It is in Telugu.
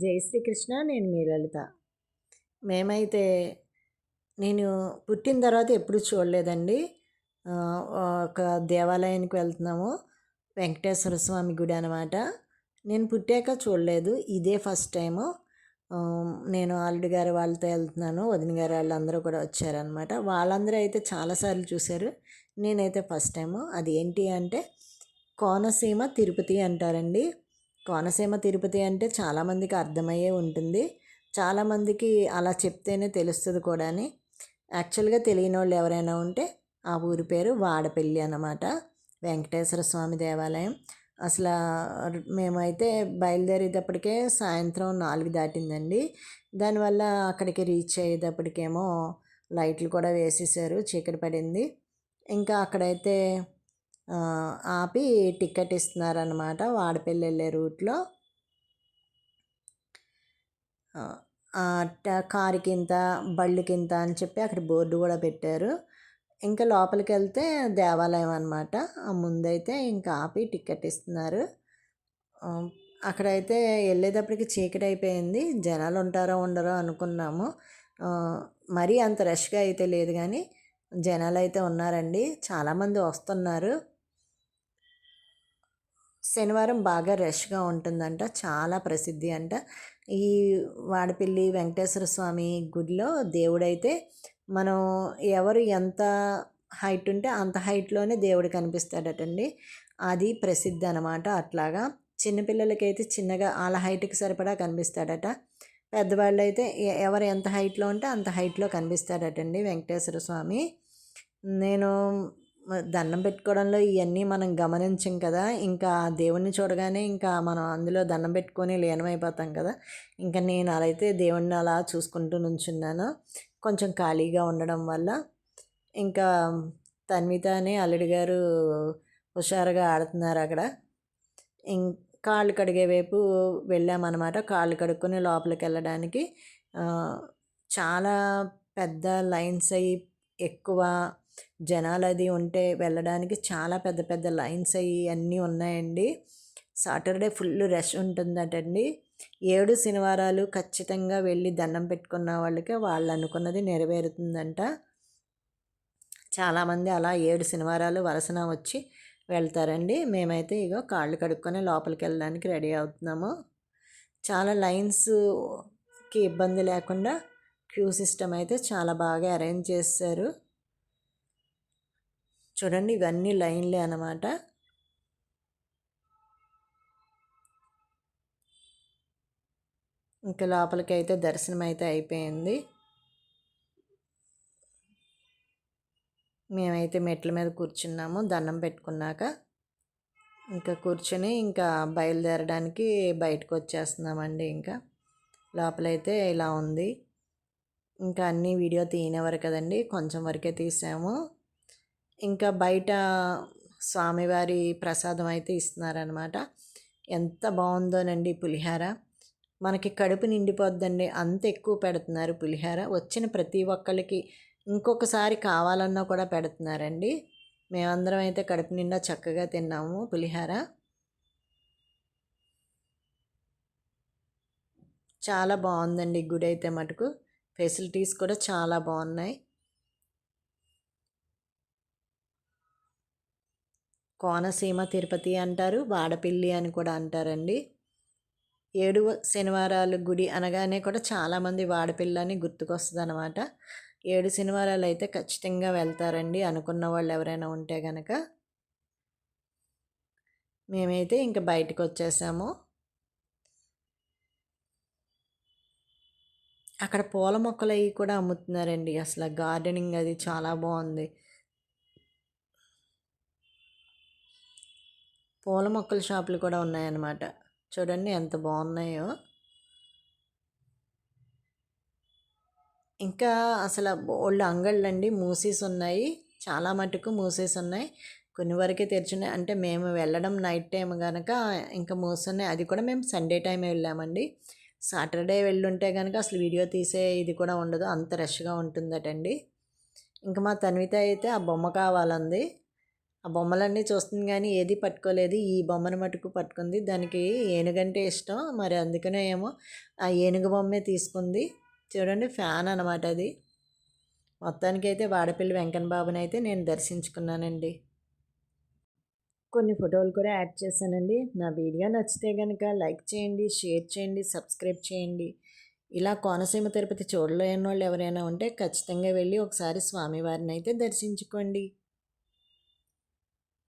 జై శ్రీకృష్ణ నేను మీ లలిత. మేమైతే నేను పుట్టిన తర్వాత ఎప్పుడు చూడలేదండి. ఒక దేవాలయానికి వెళ్తున్నాము వెంకటేశ్వర స్వామి గుడి అనమాట నేను పుట్టాక చూడలేదు ఇదే ఫస్ట్ టైము. నేను ఆల్రెడీ గారు వాళ్ళతో వెళ్తున్నాను వదిన గారు వాళ్ళందరూ కూడా వచ్చారనమాట వాళ్ళందరూ అయితే చాలాసార్లు చూశారు. నేనైతే ఫస్ట్ టైము. అది ఏంటి అంటే కోనసీమ తిరుపతి అంటారండి. కోనసీమ తిరుపతి అంటే చాలామందికి అర్థమయ్యే ఉంటుంది. చాలామందికి అలా చెప్తేనే తెలుస్తుంది కూడా అని యాక్చువల్గా తెలియని వాళ్ళు ఎవరైనా ఉంటే ఆ ఊరి పేరు వాడపల్లి అన్నమాట. వెంకటేశ్వర స్వామి దేవాలయం. అసలు మేమైతే బయలుదేరేటప్పటికే సాయంత్రం నాలుగు దాటిందండి. దానివల్ల అక్కడికి రీచ్ అయ్యేటప్పటికేమో లైట్లు కూడా వేసేసారు చీకటి పడింది. ఇంకా అక్కడైతే ఆపి టికెట్ ఇస్తున్నారనమాట వాడపల్లి వెళ్ళే రూట్లో. కారుకి ఇంత బళ్ళు కింద అని చెప్పి అక్కడ బోర్డు కూడా పెట్టారు. ఇంకా లోపలికి వెళ్తే దేవాలయం అనమాట ముందైతే ఇంకా ఆపి టికెట్ ఇస్తున్నారు. అక్కడైతే వెళ్ళేటప్పటికి చీకటి అయిపోయింది. జనాలు ఉంటారో ఉండరో అనుకున్నాము. మరీ అంత రష్గా అయితే లేదు కానీ జనాలు అయితే ఉన్నారండి. చాలామంది వస్తున్నారు. శనివారం బాగా రష్గా ఉంటుందంట చాలా ప్రసిద్ధి అంట. ఈ వాడపల్లి వెంకటేశ్వర స్వామి గుడిలో దేవుడైతే మనం ఎవరు ఎంత హైట్ ఉంటే అంత హైట్లోనే దేవుడు కనిపిస్తాడటండి. అది ప్రసిద్ధి అనమాట అట్లాగా. చిన్నపిల్లలకైతే చిన్నగా వాళ్ళ హైట్కి సరిపడా కనిపిస్తాడట. పెద్దవాళ్ళు అయితే ఎవరు ఎంత హైట్లో ఉంటే అంత హైట్లో కనిపిస్తాడటండి వెంకటేశ్వర స్వామి. నేను దండం పెట్టుకోవడంలో ఇవన్నీ మనం గమనించం కదా. ఇంకా దేవుణ్ణి చూడగానే ఇంకా మనం అందులో దండం పెట్టుకొని లీనమైపోతాం కదా. ఇంకా నేను అలా అయితే దేవుణ్ణి అలా చూసుకుంటూ నుంచున్నాను. కొంచెం ఖాళీగా ఉండడం వల్ల. ఇంకా తన్వితని అల్లుడి గారు హుషారుగా ఆడుతున్నారు అక్కడ. ఇం కాళ్ళు కడిగే వైపు వెళ్ళామన్నమాట. కాళ్ళు కడుక్కొని లోపలికి వెళ్ళడానికి. చాలా పెద్ద లైన్స్ అయ్యి ఎక్కువ జనాలు అది ఉంటే వెళ్ళడానికి చాలా పెద్ద పెద్ద లైన్స్ అవి అన్నీ ఉన్నాయండి. సాటర్డే ఫుల్ రష్ ఉంటుందటండి. ఏడు శనివారాలు ఖచ్చితంగా వెళ్ళి దండం పెట్టుకున్న వాళ్ళకి వాళ్ళు అనుకున్నది నెరవేరుతుందంట. చాలామంది అలా ఏడు శనివారాలు వలసన వచ్చి వెళ్తారండి. మేమైతే ఇగో కాళ్ళు కడుక్కొని లోపలికి వెళ్ళడానికి రెడీ అవుతున్నాము. చాలా లైన్స్కి ఇబ్బంది లేకుండా క్యూ సిస్టమ్ అయితే చాలా బాగా అరేంజ్ చేశారు. చూడండి ఇవన్నీ లైన్లే అనమాట ఇంకా లోపలికి అయితే దర్శనం అయితే అయిపోయింది. మేమైతే మెట్ల మీద కూర్చున్నాము దండం పెట్టుకున్నాక. ఇంకా కూర్చొని ఇంకా బయలుదేరడానికి బయటకు వచ్చేస్తున్నామండి ఇంకా. లోపలైతే ఇలా ఉంది. ఇంకా అన్నీ వీడియో తీయనివ్వరు కదండి కొంచెం వరకే తీసాము. ఇంకా బయట స్వామివారి ప్రసాదం అయితే ఇస్తున్నారనమాట ఎంత బాగుందోనండి పులిహార. మనకి కడుపు నిండిపోద్దండి. అంత ఎక్కువ పెడుతున్నారు పులిహార. వచ్చిన ప్రతి ఒక్కరికి ఇంకొకసారి కావాలన్నా కూడా పెడుతున్నారండి. మేమందరం అయితే కడుపు నిండా చక్కగా తిన్నాము పులిహార. చాలా బాగుందండి గుడి అయితే మటుకు. ఫెసిలిటీస్ కూడా చాలా బాగున్నాయి. కోనసీమ తిరుపతి అంటారు వాడపిల్లి అని కూడా అంటారండి. ఏడు శనివారాలు గుడి అనగానే కూడా చాలామంది వాడపిల్ల అని గుర్తుకొస్తుంది అనమాట ఏడు శనివారాలు అయితే ఖచ్చితంగా వెళ్తారండి అనుకున్న వాళ్ళు ఎవరైనా ఉంటే కనుక మేమైతే ఇంకా బయటకు వచ్చేసాము అక్కడ పూల మొక్కలు అవి కూడా అమ్ముతున్నారండి. అసలు గార్డెనింగ్ అది చాలా బాగుంది. పూల మొక్కల షాపులు కూడా ఉన్నాయన్నమాట. చూడండి ఎంత బాగున్నాయో. ఇంకా అసలు ఓల్డ్ అంగళ్ళు అండి మూసేసి ఉన్నాయి. చాలా మటుకు మూసేసి ఉన్నాయి. కొన్ని వరకే తెరిచినాయి. అంటే మేము వెళ్ళడం నైట్ టైం కనుక ఇంకా మూసున్నాయి అది కూడా మేము సండే టైం వెళ్ళామండి. సాటర్డే వెళ్ళుంటే కనుక అసలు వీడియో తీసే ఇది కూడా ఉండదు. అంత రష్గా ఉంటుందటండి. ఇంకా మా తన్విత అయితే ఆ బొమ్మ కావాలంది. ఆ బొమ్మలన్నీ చూస్తుంది కానీ ఏది పట్టుకోలేదు. ఈ బొమ్మను మటుకు పట్టుకుంది. దానికి ఏనుగంటే ఇష్టం. మరి అందుకనే ఏమో ఆ ఏనుగు బొమ్మే తీసుకుంది. చూడండి ఫ్యాన్ అనమాట అది. మొత్తానికైతే వాడపల్లి వెంకన్న బాబుని అయితే నేను దర్శించుకున్నానండి. కొన్ని ఫోటోలు కూడా యాడ్ చేశానండి. నా వీడియో నచ్చితే కనుక లైక్ చేయండి షేర్ చేయండి సబ్స్క్రైబ్ చేయండి. ఇలా కోనసీమ తిరుపతి చూడలేని వాళ్ళు ఎవరైనా ఉంటే ఖచ్చితంగా వెళ్ళి ఒకసారి స్వామివారిని అయితే దర్శించుకోండి.